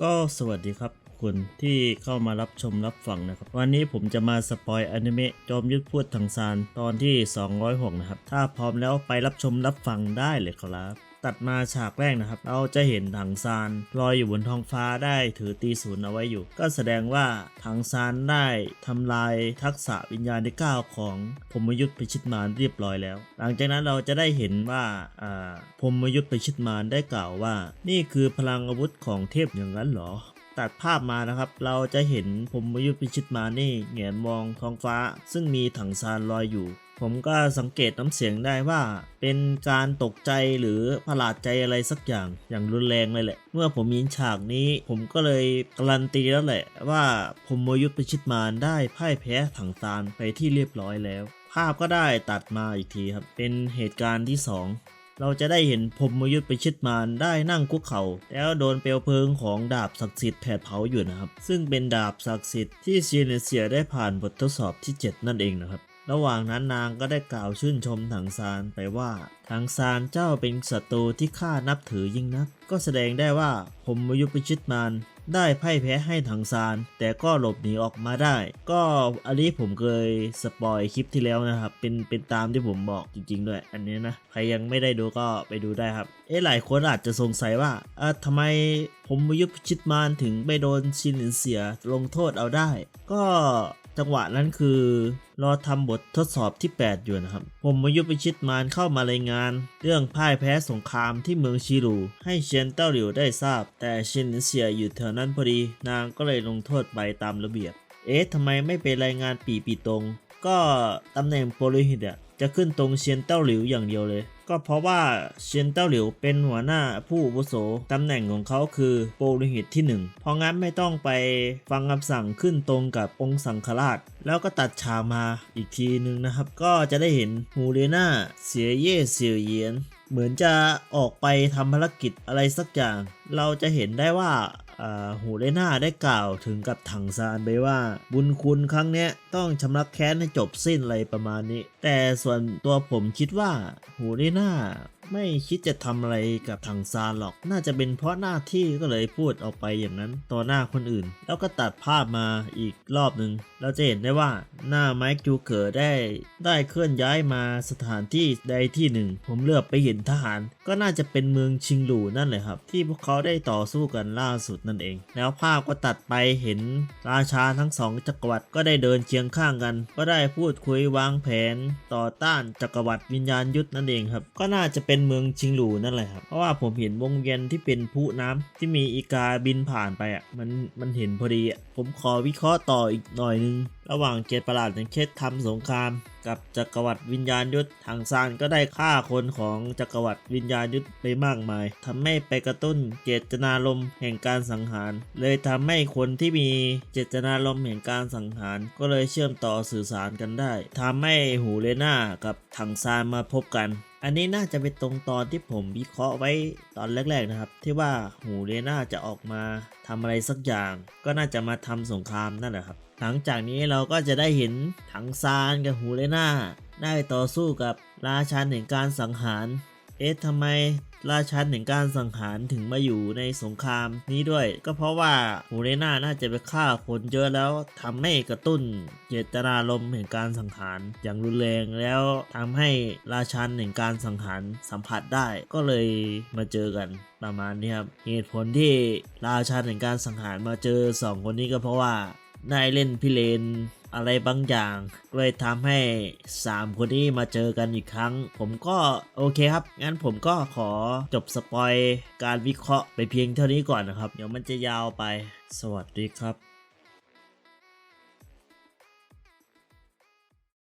ก็สวัสดีครับคุณที่เข้ามารับชมรับฟังนะครับ วันนี้ผมจะมาสปอยอนิเมะจอมยุทธพูดถังซานตอนที่ 206 นะครับ ถ้าพร้อมแล้วไปรับชมรับฟังได้เลยครับ ตัดมาฉากแรกนะครับ เราจะเห็นถังซานลอยอยู่บนท้องฟ้าได้ถือตีศูนย์เอาไว้อยู่ ก็แสดงว่าถังซานได้ทำลายทักษะวิญญาณที่เก้าของพมยุทธพิชิตมารเรียบร้อยแล้ว หลังจากนั้นเราจะได้เห็นว่าพมยุทธพิชิตมารได้กล่าวว่า นี่คือพลังอาวุธของเทพอย่างนั้นเหรอตัดภาพมานะครับ เราจะเห็นพมยุทธพิชิตมานี่แหงนมองท้องฟ้า ซึ่งมีถังซานลอยอยู่ ผมก็สังเกตน้ำเสียงได้ว่า เป็นการตกใจหรือประหลาดใจอะไรสักอย่างอย่างรุนแรงเลยแหละ เมื่อผมยินฉากนี้ ผมก็เลยการันตีแล้วแหละว่าพรหมยุทธพิชิตมารได้พ่ายแพ้ถังซานไปที่เรียบร้อยแล้ว ภาพก็ได้ตัดมาอีกทีครับ เป็นเหตุการณ์ที่สองเราจะได้เห็นพรมยุทธไปชิดมารได้นั่งคุกเข่าแล้วโดนเปลวเพลิงของดาบศักดิ์สิทธิ์แผดเผาอยู่นะครับ ซึ่งเป็นดาบศักดิ์สิทธิ์ที่เซีเนเซียได้ผ่านบททดสอบที่ 7 นั่นเองนะครับ ระหว่างนั้นนางก็ได้กล่าวชื่นชมถังซานไปว่า ถังซานเจ้าเป็นศัตรูที่ข้านับถือยิ่งนัก ก็แสดงได้ว่าพรหมยุทธไปชิดมารได้พ่ายแพ้ให้ถังซาน แต่ก็หลบหนีออกมาได้ ก็อันนี้ผมเคยสปอยคลิปที่แล้วนะครับ เป็นเป็นตามที่ผมบอกจริง ๆ ด้วย อันนี้นะ ใครยังไม่ได้ดูก็ไปดูได้ครับ เอ๊ะหลายคนอาจจะสงสัยว่าเออทำไมผมมายุพิชิตมารถึงไปโดนชินเสียลงโทษเอาได้ ก็ จังหวะนั้นคือรอทำบททดสอบที่ 8 อยู่นะครับ ผมมายุปชิตมารเข้ามารายงาน เรื่องพ่ายแพ้สงครามที่เมืองชิรูให้เชียนเต้าหลิวได้ทราบ แต่เชนเสียอยู่แถวนั้นพอดี นางก็เลยลงโทษไปตามระเบียบ เอ๊ะทำไมไม่ไปรายงานปีปีตรง ก็ตำแหน่งโปรลิฮิตอะ จะขึ้นตรงเชียนเต้าหลิวอย่างเดียวเลย ก็เพราะว่าเชียนเต้าหลิวเป็นหัวหน้าผู้อาวุโสตำแหน่งของเขาคือโปริหิตที่หนึ่งเพราะงั้นไม่ต้องไปฟังคำสั่งขึ้นตรงกับองค์สังฆราช แล้วก็ตัดฉากมาอีกทีหนึ่งนะครับ ก็จะได้เห็นฮูเรนาเสียเย่เสียวเยียนเหมือนจะออกไปทำภารกิจอะไรสักอย่าง เราจะเห็นได้ว่า หูเลน่าได้กล่าวถึงกับถังซานไปว่า บุญคุณครั้งเนี้ยต้องชำระแค้นให้จบสิ้นอะไรประมาณนี้ แต่ส่วนตัวผมคิดว่าหูเลน่า ไม่คิดจะทำอะไรกับถังซานหรอก น่าจะเป็นเพราะหน้าที่ก็เลยพูดออกไปอย่างนั้นต่อหน้าคนอื่น แล้วก็ตัดภาพมาอีกรอบหนึ่งเราจะเห็นได้ว่าหน้าไมค์จูเกอร์ได้ ได้เคลื่อนย้ายมาสถานที่ใดที่หนึ่ง ผมเลือกไปเห็นทหาร ก็น่าจะเป็นเมืองชิงหลูนั่นแหละครับ ที่พวกเขาได้ต่อสู้กันล่าสุดนั่นเอง แล้วภาพก็ตัดไปเห็นราชาทั้งสองจักรวรรดิก็ได้เดินเคียงข้างกัน ก็ได้พูดคุยวางแผนต่อต้านจักรวรรดิวิญญาณยุทธนั่นเองครับ ก็น่าจะเป็นเมืองชิงหลูนั่นแหละครับเพราะว่าผมเห็นวงเวียนที่เป็นพุน้ำที่มีอีกาบินผ่านไปอะมันมันเห็นพอดีอะผมขอวิเคราะห์ต่ออีกหน่อยนึง ระหว่างเจดประหลาดอย่างเช่นทำสงคราม กับจักรวรรดิวิญญาณยุทธทางซานก็ได้ฆ่าคนของจักรวรรดิวิญญาณยุทธไปมากมายทำให้ไปกระตุ้นเจตนารมณ์แห่งการสังหาร เลยทำให้คนที่มีเจตนารมณ์แห่งการสังหาร ก็เลยเชื่อมต่อสื่อสารกันได้ทำให้หูเลน่ากับถังซานมาพบกัน อันนี้น่าจะเป็นตรงตอนที่ผมวิเคราะห์ไว้ตอนแรก ๆนะครับ ที่ว่าหูเลน่าจะออกมาทำอะไรสักอย่าง ก็น่าจะมาทำสงครามนั่นแหละครับ หลังจากนี้เราก็จะได้เห็นถังซานกับหูเลน่าได้ต่อสู้กับราชาแห่งการสังหาร เอ๊ะทำไม ราชันแห่งการสังหารถึงมาอยู่ในสงครามนี้ด้วย ก็เพราะว่าหูเลน่าน่าจะไปฆ่าคนเยอะแล้วทำให้กระตุ้นเจตนารมณ์แห่งการสังหารอย่างรุนแรงแล้วทำให้ราชันแห่งการสังหารสัมผัสได้ก็เลยมาเจอกันประมาณนี้ครับเหตุผลที่ราชันแห่งการสังหารมาเจอสองคนนี้ก็เพราะว่า ได้เล่นพิเรนอะไรบางอย่าง เลยทำให้ 3 คนนี้มาเจอกันอีกครั้ง ผมก็โอเคครับ งั้นผมก็ขอจบสปอยการวิเคราะห์ไปเพียงเท่านี้ก่อนนะครับ เดี๋ยวมันจะยาวไป สวัสดีครับ